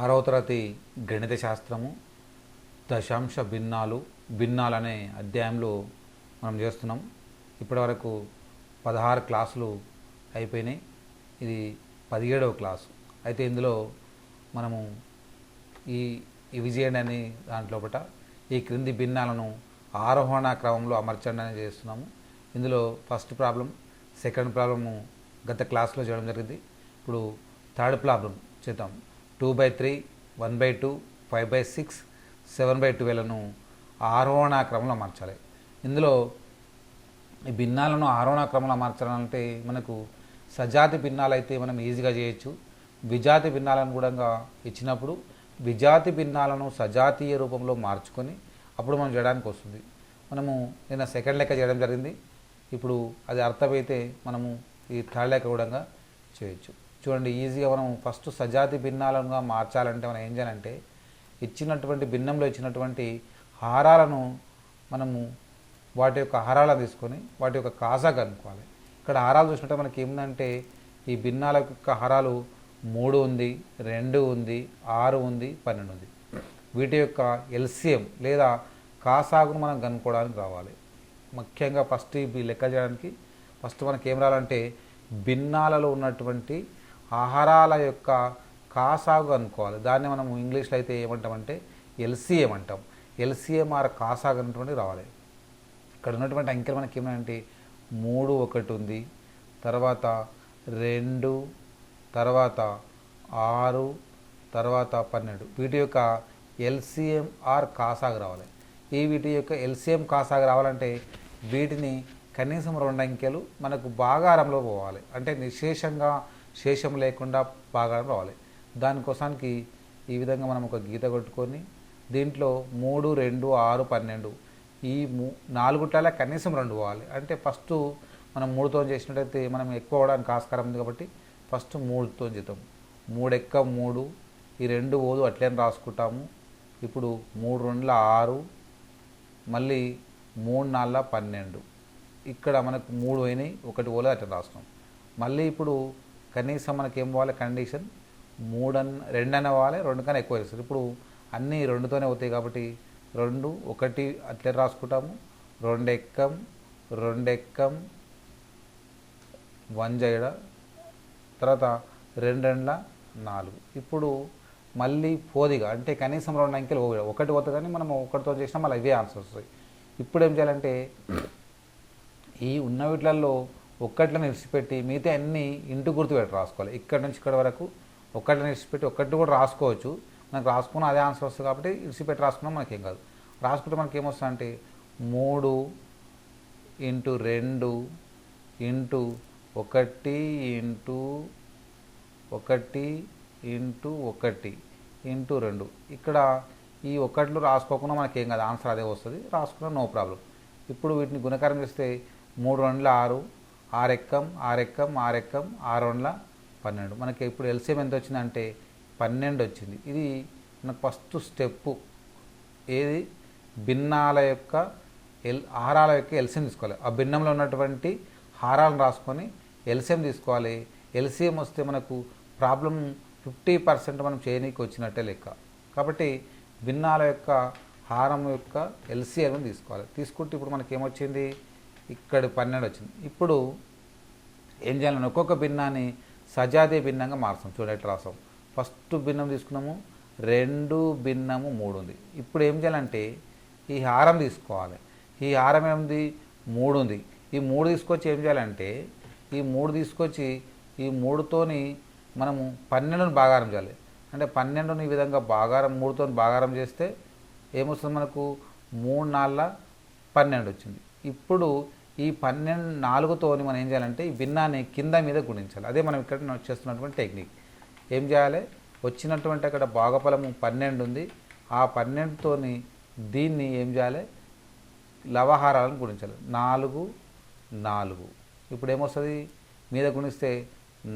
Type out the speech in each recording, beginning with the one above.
ఆరవ తరగతి గణిత శాస్త్రము దశాంశ భిన్నాలు భిన్నాలు అనే అధ్యాయంలో మనం చేస్తున్నాం. ఇప్పటివరకు పదహారు క్లాసులు అయిపోయినాయి. ఇది పదిహేడవ క్లాసు. అయితే ఇందులో మనము ఈ ఇవి చేయండి అని దాంట్లోపట ఈ క్రింది భిన్నాలను ఆరోహణ క్రమంలో అమర్చండి అని చేస్తున్నాము. ఇందులో ఫస్ట్ ప్రాబ్లం సెకండ్ ప్రాబ్లము గత క్లాస్లో చేయడం జరిగింది. ఇప్పుడు థర్డ్ ప్రాబ్లం చేద్దాం. Two by three one by two five by six seven by ట్వెల్వ్ను ఆరోహణ క్రమంలో మార్చాలి. ఇందులో ఈ భిన్నాలను ఆరోహణ క్రమంలో మార్చాలంటే మనకు సజాతి భిన్నాలు అయితే మనం ఈజీగా చేయొచ్చు. విజాతి భిన్నాలను కూడా ఇచ్చినప్పుడు విజాతి భిన్నాలను సజాతీయ రూపంలో మార్చుకొని అప్పుడు మనం చేయడానికి వస్తుంది. మనము నిన్న సెకండ్ లెక్క చేయడం జరిగింది. ఇప్పుడు అది అర్థమైతే మనము ఈ థర్డ్ లెక్క కూడా చేయొచ్చు. చూడండి ఈజీగా మనం ఫస్ట్ సజాతి భిన్నాలుగా మార్చాలంటే మనం ఏం చేయాలంటే ఇచ్చినటువంటి భిన్నంలో ఇచ్చినటువంటి హారాలను మనము వాటి యొక్క హారాలను తీసుకొని వాటి యొక్క కాసా కనుక్కోవాలి. ఇక్కడ హారాలు చూసినట్టు మనకి ఏమిటంటే ఈ భిన్నాల యొక్క హారాలు మూడు ఉంది రెండు ఉంది ఆరు ఉంది పన్నెండు ఉంది. వీటి యొక్క ఎల్సిఎం లేదా కాసాగును మనం కనుక్కోవడానికి రావాలి. ముఖ్యంగా ఫస్ట్ ఇవి లెక్క చేయడానికి ఫస్ట్ మనకి ఏం రావాలంటే భిన్నాలలో ఉన్నటువంటి ఆహారాల యొక్క కాసాగు అనుకోవాలి. దాన్ని మనం ఇంగ్లీష్లో అయితే ఏమంటామంటే ఎల్సిఎం అంటాం. ఎల్సీఎంఆర్ కాసాగ్ కాసాగు అనేటువంటి రావాలి. ఇక్కడ ఉన్నటువంటి అంకెలు మనకి ఏమంటే మూడు ఒకటి ఉంది తర్వాత రెండు తర్వాత ఆరు తర్వాత పన్నెండు. వీటి యొక్క ఎల్సిఎం ఆర్ కాసాగు రావాలి. ఈ వీటి యొక్క ఎల్సిఎం కాసాగు రావాలంటే వీటిని కనీసం రెండు అంకెలు మనకు భాగారంలో పోవాలి. అంటే నిశేషంగా శేషం లేకుండా బాగా రావాలి. దానికోసానికి ఈ విధంగా మనం ఒక గీత కొట్టుకొని దీంట్లో మూడు రెండు ఆరు పన్నెండు ఈ మూ నాలుగుట్ల కనీసం రెండు పోవాలి. అంటే ఫస్ట్ మనం మూడుతో చేసినట్టయితే మనం ఎక్కువ అవడానికి ఆస్కారం ఉంది కాబట్టి ఫస్ట్ మూడుతో చేద్దాం. మూడు ఎక్క మూడు ఈ రెండు ఓదు అట్లనే రాసుకుంటాము. ఇప్పుడు మూడు రెండుల ఆరు మళ్ళీ మూడు నాలుల పన్నెండు. ఇక్కడ మనకు మూడు అయినాయి ఒకటి పోలేదు అట్లా రాస్తున్నాం. మళ్ళీ ఇప్పుడు కనీసం మనకి ఏం పోవాలి? కండిషన్ మూడు అన్న రెండు అన్న పోవాలి రెండు కన్నా ఎక్కువ వేస్తారు ఇప్పుడు అన్నీ రెండుతోనే అవుతాయి కాబట్టి రెండు ఒకటి అట్లే రాసుకుంటాము. రెండు ఎక్కం రెండు ఎక్కం వన్ జైడ తర్వాత రెండు రెండ్ల నాలుగు. ఇప్పుడు మళ్ళీ పోదిగా అంటే కనీసం రెండు అంకెలు పోగా ఒకటి పోతుంది కానీ మనం ఒకటితో చేసినా మళ్ళీ ఇవే ఆన్సర్ వస్తాయి. ఇప్పుడు ఏం చేయాలంటే ఈ ఉన్న వీటిలలో ఒక్కట్లను విడిచిపెట్టి మిగతా అన్ని ఇంటి గుర్తు పెట్టి రాసుకోవాలి. ఇక్కడ నుంచి ఇక్కడ వరకు ఒక్కట్లను విడిచిపెట్టి ఒక్కటి కూడా రాసుకోవచ్చు. మనకు రాసుకున్న అదే ఆన్సర్ వస్తుంది కాబట్టి విడిచిపెట్టి రాసుకున్నా మనకేం కాదు. రాసుకుంటే మనకి ఏమొస్తుంది అంటే మూడు ఇంటూ రెండు ఇంటూ ఒకటి ఇంటూ ఒకటి ఇంటూ ఒకటి ఇంటూ రెండు. ఇక్కడ ఈ ఒకట్లు రాసుకోకుండా మనకేం కాదు. ఆన్సర్ అదే వస్తుంది. రాసుకున్నా నో ప్రాబ్లం. ఇప్పుడు వీటిని గుణకారం చేస్తే మూడు రెండుల ఆరు ఆరెక్కం ఆరెక్కం ఆరెక్కం ఆరు పన్నెండు. మనకి ఇప్పుడు ఎల్సిఎం ఎంత వచ్చిందంటే పన్నెండు వచ్చింది ఇది మనకు ఫస్ట్ స్టెప్పు. ఏది? భిన్నాల యొక్క ఎల్ హారాల యొక్క ఎల్సిఎం తీసుకోవాలి. ఆ భిన్నంలో ఉన్నటువంటి హారాలను రాసుకొని ఎల్సిఎం తీసుకోవాలి. ఎల్సిఎం వస్తే మనకు ప్రాబ్లం ఫిఫ్టీ పర్సెంట్ మనం చేయనీకి వచ్చినట్టే లెక్క. కాబట్టి భిన్నాల యొక్క హారం యొక్క ఎల్సిఎం తీసుకోవాలి. తీసుకుంటే ఇప్పుడు మనకి ఏమొచ్చింది ఇక్కడ పన్నెండు వచ్చింది. ఇప్పుడు ఏం చేయాలని ఒక్కొక్క భిన్నాన్ని సజాతీయ భిన్నంగా మారుస్తాం. చూడండి రాసాం ఫస్ట్ భిన్నం తీసుకున్నాము రెండు భిన్నము మూడు ఉంది. ఇప్పుడు ఏం చేయాలంటే ఈ హారం తీసుకోవాలి. ఈ హారం ఏముంది? మూడు ఉంది. ఈ మూడు తీసుకొచ్చి ఏం చేయాలంటే ఈ మూడు తీసుకొచ్చి ఈ మూడుతోని మనము పన్నెండుని భాగారం చేయాలి. అంటే పన్నెండుని ఈ విధంగా బాగారం మూడుతో భాగారం చేస్తే ఏమొస్తుంది మనకు? మూడు నాళ్ళ పన్నెండు వచ్చింది. ఇప్పుడు ఈ పన్నెండు నాలుగుతోని మనం ఏం చేయాలంటే ఈ భిన్నాన్ని కింద మీద గుణించాలి. అదే మనం ఇక్కడ చేస్తున్నటువంటి టెక్నిక్ ఏం చేయాలి? వచ్చినటువంటి అక్కడ భాగఫలము పన్నెండు ఉంది. ఆ పన్నెండుతోని దీన్ని ఏం చేయాలి? లవహారాలను గుణించాలి. నాలుగు నాలుగు. ఇప్పుడు ఏమొస్తుంది? మీద గుణిస్తే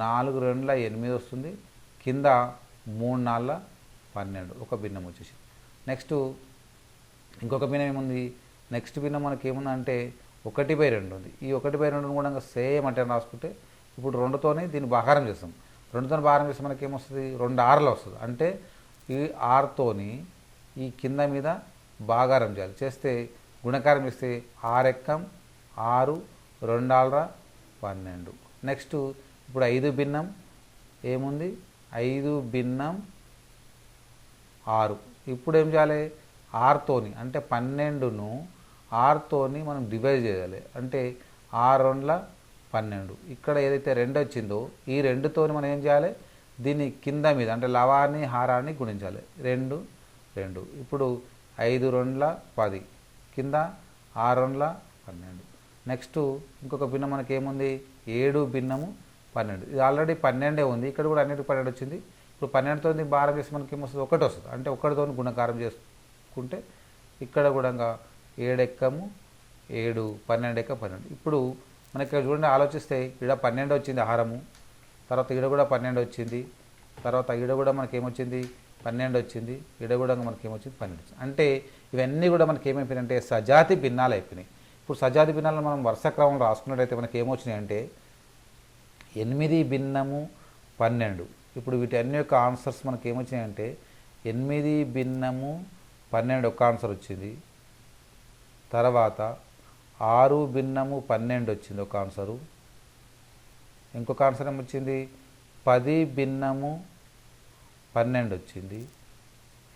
నాలుగు రెండుల ఎనిమిది వస్తుంది. కింద మూడు నాళ్ళ పన్నెండు. ఒక భిన్నం వచ్చేసి నెక్స్ట్ ఇంకొక భిన్నం ఏముంది? నెక్స్ట్ భిన్నం మనకి ఏముందంటే ఒకటి బై రెండు ఉంది. ఈ ఒకటి బై రెండును కూడా సేమ్ అంటే రాసుకుంటే ఇప్పుడు రెండుతోనే దీన్ని బహారం చేస్తాం. రెండుతో బహారం చేస్తే మనకి ఏమొస్తుంది? రెండు ఆరులో వస్తుంది. అంటే ఈ ఆరుతోని ఈ కింద మీద భాగారం చేయాలి. చేస్తే గుణకారం ఇస్తే ఆరు ఆరు రెండాలరా పన్నెండు. నెక్స్ట్ ఇప్పుడు ఐదు భిన్నం ఏముంది? ఐదు భిన్నం ఆరు. ఇప్పుడు ఏం చేయాలి? ఆరుతోని అంటే పన్నెండును ఆరుతోని మనం డివైడ్ చేయాలి. అంటే ఆరు రెండ్ల పన్నెండు. ఇక్కడ ఏదైతే రెండు వచ్చిందో ఈ రెండుతోని మనం ఏం చేయాలి? దీన్ని కింద మీద అంటే లవాన్ని హారాన్ని గుణించాలి. రెండు రెండు. ఇప్పుడు ఐదు రెండ్ల పది. కింద ఆరు రెండ్ల పన్నెండు. నెక్స్ట్ ఇంకొక భిన్నం మనకి ఏముంది ఏడు భిన్నము పన్నెండు. ఇది ఆల్రెడీ పన్నెండే ఉంది. ఇక్కడ కూడా అన్నిటికి పన్నెండు వచ్చింది. ఇప్పుడు పన్నెండుతో భారం చేసి మనకి ఏమొస్తుంది ఒకటి వస్తుంది. అంటే ఒకటితో గుణకారం చేసుకుంటే ఇక్కడ కూడా ఏడెక్కము ఏడు పన్నెండు ఎక్క పన్నెండు. ఇప్పుడు మనకి చూడండి ఆలోచిస్తే ఇక్కడ పన్నెండు వచ్చింది ఆహారము తర్వాత ఈడ కూడా పన్నెండు వచ్చింది తర్వాత ఈడ కూడా మనకి ఏమొచ్చింది పన్నెండు వచ్చింది ఈడ కూడా మనకి ఏమొచ్చింది పన్నెండు వచ్చింది. అంటే ఇవన్నీ కూడా మనకి ఏమైపోయినాయంటే సజాతి భిన్నాలు అయిపోయినాయి. ఇప్పుడు సజాతి భిన్నాలను మనం వరుస క్రమం రాసుకున్నట్టయితే మనకి ఏమొచ్చినాయి అంటే ఎనిమిది భిన్నము పన్నెండు. ఇప్పుడు వీటి అన్ని యొక్క ఆన్సర్స్ మనకి ఏమొచ్చినాయంటే ఎనిమిది భిన్నము పన్నెండు ఒక ఆన్సర్ వచ్చింది. తర్వాత ఆరు భిన్నము పన్నెండు వచ్చింది ఒక ఆన్సరు ఇంకొక ఆన్సర్ ఏమొచ్చింది? పది భిన్నము పన్నెండు వచ్చింది.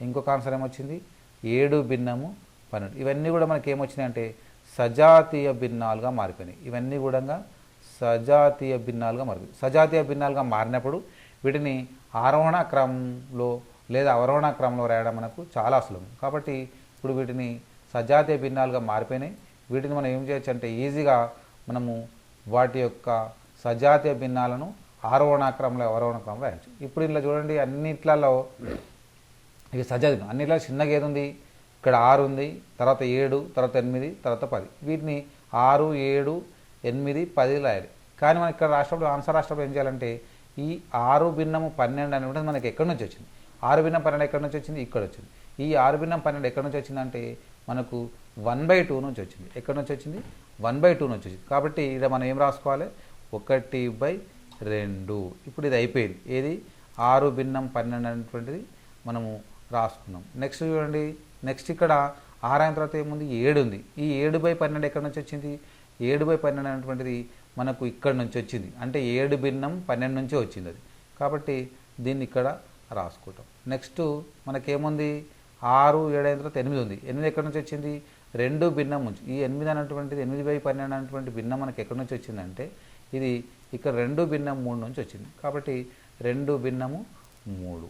ఇంకొక ఆన్సర్ ఏమొచ్చింది? ఏడు భిన్నము పన్నెండు. ఇవన్నీ కూడా మనకి ఏమొచ్చినాయంటే సజాతీయ భిన్నాలుగా మారిపోయినాయి. ఇవన్నీ కూడా సజాతీయ భిన్నాలుగా మారిపోయి సజాతీయ భిన్నాలుగా మారినప్పుడు వీటిని ఆరోహణ క్రమంలో లేదా అవరోహణ క్రమంలో రాయడం మనకు చాలా సులభం. కాబట్టి ఇప్పుడు వీటిని సజాతీయ భిన్నాలుగా మారిపోయినాయి. వీటిని మనం ఏం చేయొచ్చు అంటే ఈజీగా మనము వాటి యొక్క సజాతీయ భిన్నాలను ఆరోహణ క్రమంలో రాయొచ్చు. ఇప్పుడు ఇంట్లో చూడండి అన్నిట్లలో ఇవి సజాతి అన్నిట్లో చిన్నగా ఏది ఉంది? ఇక్కడ ఆరు ఉంది తర్వాత ఏడు తర్వాత ఎనిమిది తర్వాత పది. వీటిని ఆరు ఏడు ఎనిమిది పది రాయాలి. కానీ మనం ఇక్కడ రాష్ట్రంలో ఆంధ్ర రాష్ట్రంలో ఏం చేయాలంటే ఈ ఆరు భిన్నము పన్నెండు అని మనకి ఎక్కడి నుంచి వచ్చింది? ఆరు భిన్నం పన్నెండు ఎక్కడి నుంచి వచ్చింది? ఇక్కడ వచ్చింది. ఈ ఆరు భిన్నం పన్నెండు ఎక్కడి నుంచి వచ్చిందంటే మనకు వన్ బై టూ నుంచి వచ్చింది. ఎక్కడి నుంచి వచ్చింది? వన్ బై టూ నుంచి వచ్చింది. కాబట్టి ఇది మనం ఏం రాసుకోవాలి? ఒకటి బై రెండు. ఇప్పుడు ఇది అయిపోయింది. ఏది? ఆరు భిన్నం పన్నెండు అనేటువంటిది మనము రాసుకున్నాం. నెక్స్ట్ చూడండి. నెక్స్ట్ ఇక్కడ ఆరు అయిన తర్వాత ఏముంది? ఏడు ఉంది. ఈ ఏడు బై పన్నెండు ఎక్కడి నుంచి వచ్చింది? ఏడు బై పన్నెండు అనేటువంటిది మనకు ఇక్కడ నుంచి వచ్చింది. అంటే ఏడు భిన్నం పన్నెండు నుంచే వచ్చింది అది. కాబట్టి దీన్ని ఇక్కడ రాసుకుంటాం. నెక్స్ట్ మనకేముంది? ఆరు ఏడు అయిన తర్వాత ఎనిమిది ఉంది. ఎనిమిది ఎక్కడి నుంచి వచ్చింది? రెండు భిన్నం నుంచి. ఈ ఎనిమిది అనేటువంటిది ఎనిమిది బై పన్నెండు అనేటువంటి భిన్నం మనకి ఎక్కడి నుంచి వచ్చిందంటే ఇది ఇక్కడ రెండు భిన్నం మూడు నుంచి వచ్చింది. కాబట్టి రెండు భిన్నము మూడు.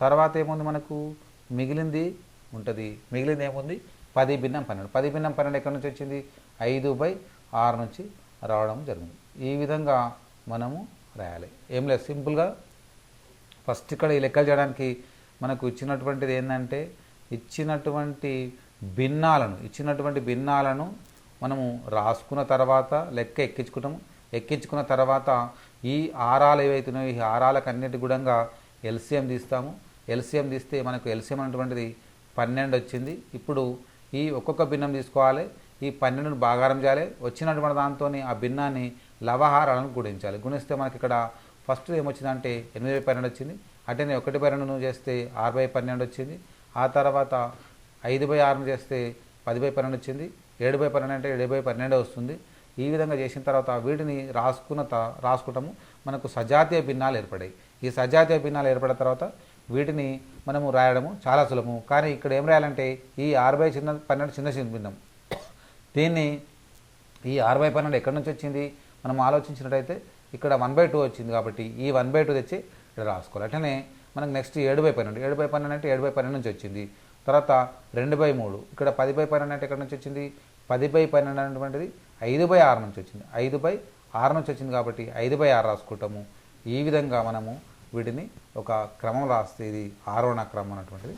తర్వాత ఏముంది మనకు? మిగిలింది ఉంటుంది. మిగిలింది ఏముంది? పది భిన్నం పన్నెండు. పది భిన్నం పన్నెండు ఎక్కడి నుంచి వచ్చింది? ఐదు బై ఆరు నుంచి రావడం జరిగింది. ఈ విధంగా మనము రాయాలి. ఏం లేదు. సింపుల్గా ఫస్ట్ ఇక్కడ ఈ లెక్కలు చేయడానికి మనకు ఇచ్చినటువంటిది ఏంటంటే ఇచ్చినటువంటి భిన్నాలను ఇచ్చినటువంటి భిన్నాలను మనము రాసుకున్న తర్వాత లెక్క ఎక్కించుకుంటాము. ఎక్కించుకున్న తర్వాత ఈ ఆరాలు ఏవైతున్నాయో ఈ ఆరాలకు అన్నిటి కూడా ఎల్సిఎం తీస్తాము. ఎల్సిఎం తీస్తే మనకు ఎల్సిఎం అనేటువంటిది పన్నెండు వచ్చింది. ఇప్పుడు ఈ ఒక్కొక్క భిన్నం తీసుకోవాలి. ఈ పన్నెండును భాగారం చేయాలి. వచ్చినటువంటి దాంతో ఆ భిన్నాన్ని లవహారాలను గుణించాలి. గుణిస్తే మనకి ఇక్కడ ఫస్ట్ ఏమొచ్చిందంటే ఎనిమిది పన్నెండు వచ్చింది. అంటే ఒకటి బై రెండు చేస్తే ఆరు బై పన్నెండు వచ్చింది. ఆ తర్వాత ఐదు బై ఆరును చేస్తే పది బై పన్నెండు వచ్చింది. ఏడు బై పన్నెండు అంటే ఏడు బై పన్నెండే వస్తుంది. ఈ విధంగా చేసిన తర్వాత వీటిని రాసుకున్న త రాసుకుంటాము. మనకు సజాతీయ భిన్నాలు ఏర్పడాయి. ఈ సజాతీయ భిన్నాలు ఏర్పడిన తర్వాత వీటిని మనము రాయడము చాలా సులభము. కానీ ఇక్కడ ఏం రాయాలంటే ఈ ఆరు బై చిన్న పన్నెండు చిన్న చిన్న భిన్నం. దీన్ని ఈ ఆరు బై పన్నెండు ఎక్కడి నుంచి వచ్చింది? మనం ఆలోచించినట్టయితే ఇక్కడ వన్ బై టూ వచ్చింది కాబట్టి ఈ వన్ బై టూ తెచ్చి ఇక్కడ రాసుకోవాలి. అట్లనే మనకు నెక్స్ట్ ఏడు బై పన్నెండు. ఏడు బై పన్నెండు అంటే ఏడు బై పన్నెండు నుంచి వచ్చింది. తర్వాత రెండు బై మూడు. ఇక్కడ పది బై పన్నెండు అంటే ఎక్కడ నుంచి వచ్చింది? పది బై పన్నెండు అనేటువంటిది ఐదు బై ఆరు నుంచి వచ్చింది. ఐదు బై ఆరు నుంచి వచ్చింది కాబట్టి ఐదు బై ఆరు రాసుకుంటాము. ఈ విధంగా మనము వీటిని ఒక క్రమం రాస్తే ఇది ఆరోహణ క్రమం అనేటువంటిది